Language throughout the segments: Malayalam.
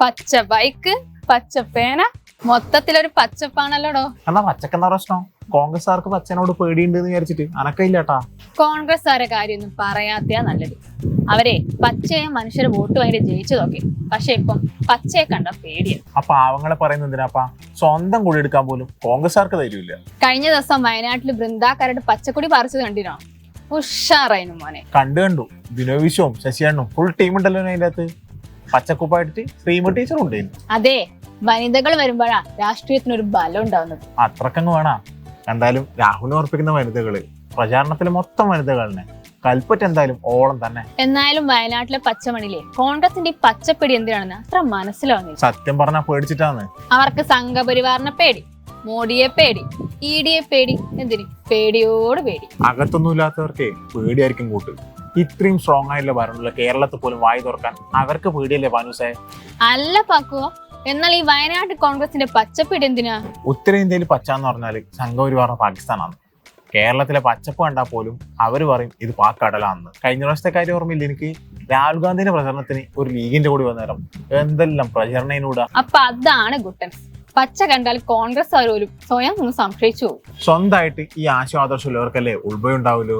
പച്ച ബൈക്ക് പച്ച പേന. മൊത്തത്തിലൊരു പച്ചപ്പാണല്ലോടോ? എന്നാ പച്ചക്കെന്താ പ്രശ്നം? കോൺഗ്രസ് ആർക്ക് പച്ചനോട് പേടിയുണ്ട് എന്ന് വിചാരിച്ചിട്ട് കോൺഗ്രസ് ആരെ കാര്യമൊന്നും പറയാത്തയാ നല്ലത്. അവരെ പച്ചയെ മനുഷ്യരെ വോട്ട് വാങ്ങി ജയിച്ചതൊക്കെ നോക്കി. പക്ഷെ ഇപ്പം പച്ചയെ കണ്ട പേടിയാണ് ആ പാവങ്ങളെ പറയുന്ന എന്തിനാപ്പാ? സ്വന്തം കുടി എടുക്കാൻ പോലും കോൺഗ്രസ് ആർക്ക് ധൈര്യമില്ല. കഴിഞ്ഞ ദിവസം വയനാട്ടിൽ ബൃന്ദാക്കാരുടെ പച്ചക്കൊടി പറിച്ചത് കണ്ടിനോ ഉഷാറായിരുന്നു മോനെ. കണ്ടു കണ്ടു. ബിനോയ് വിശ്വവും ശശിയണ്ണും ഫുൾ ടീം ഉണ്ടല്ലോ അതിന്റെ അകത്ത് പച്ചക്കുപ്പായിട്ട് ശ്രീമ ടീച്ചർ ഉണ്ടായിരുന്നു അതെ വനിതകൾ വരുമ്പോഴാ രാഷ്ട്രീയത്തിനൊരു ബലം ഉണ്ടാവുന്നത്. അത്രക്കങ്ങ് വേണ. എന്തായാലും രാഹുലിനെ ഓർപ്പിക്കുന്ന വനിതകൾ പ്രചാരണത്തിൽ മൊത്തം വനിതകളെ കൽപ്പറ്റ എന്തായാലും ഓളം തന്നെ. എന്നാലും വയനാട്ടിലെ പച്ചമണിലെ കോൺഗ്രസിന്റെ പച്ചപ്പെടി എന്തിനാണെന്ന് അത്ര മനസ്സിലാവുന്നില്ല. സത്യം പറഞ്ഞാ പേടിച്ചിട്ടാണ് അവർക്ക് സംഘപരിവാറിനെ പേടി മോഡിയെ പേടി ഇ ഡിയെ പേടി എന്തിന്? പേടിയോട് പേടി. അകത്തൊന്നും ഇല്ലാത്തവർക്ക് പേടിയായിരിക്കും കൂട്ട്. ഇത്രയും സ്ട്രോങ് ആയിട്ടുള്ള ഭരണമുള്ള കേരളത്തിൽ പോലും വായി തുറക്കാൻ അവർക്ക് പേടിയല്ലേ പാനൂസേ അല്ല പാക്കുവോ. എന്നാൽ ഈ വയനാട് കോൺഗ്രസിന്റെ പച്ചപ്പെടി എന്തിനാ? ഉത്തരേന്ത്യയിൽ പച്ച എന്ന് പറഞ്ഞാൽ സംഘപരിവാറിന് പാകിസ്ഥാനാണ്. കേരളത്തിലെ പച്ചപ്പ് കണ്ടാൽ പോലും അവർ പറയും ഇത് പാക്കടലാണെന്ന്. കഴിഞ്ഞ പ്രാവശ്യത്തെ കാര്യം ഓർമ്മയില്ല എനിക്ക്? രാഹുൽ ഗാന്ധിന്റെ പ്രചരണത്തിന് ഒരു ലീഗിന്റെ കൂടി വന്നേരം എന്തെല്ലാം പ്രചരണയിലൂടെ അപ്പൊ അതാണ് ഗുട്ടൻസ് പച്ച കണ്ടാൽ കോൺഗ്രസ് പോലും സ്വയം ഒന്ന് സംശയിച്ചു സ്വന്തമായിട്ട് ഈ ആശയാദർശമുള്ളവർക്കല്ലേ ഉൾഭയുണ്ടാവുമല്ലോ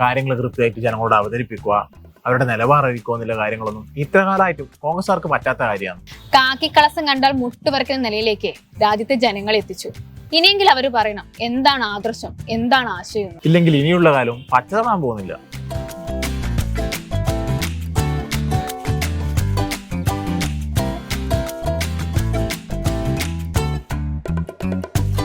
കാര്യങ്ങൾ കൃത്യമായിട്ട് ജനങ്ങളോട് അവതരിപ്പിക്കുക അവരുടെ നിലപാടറിയിക്കുക എന്നുള്ള കാര്യങ്ങളൊന്നും ഇത്ര കാലമായിട്ടും കോൺഗ്രസ്സുകാർക്ക് പറ്റാത്ത കാര്യമാണ്. കാക്കിക്കളസം കണ്ടാൽ മുട്ടുപറിക്കുന്ന നിലയിലേക്ക് രാജ്യത്തെ ജനങ്ങളെ എത്തിച്ചു. ഇനിയെങ്കിലും അവർ പറയണം എന്താണ് ആദർശം എന്താണ് ആശയം ഇല്ലെങ്കിൽ ഇനിയുള്ള കാലം പച്ചതാൻ പോകുന്നില്ല.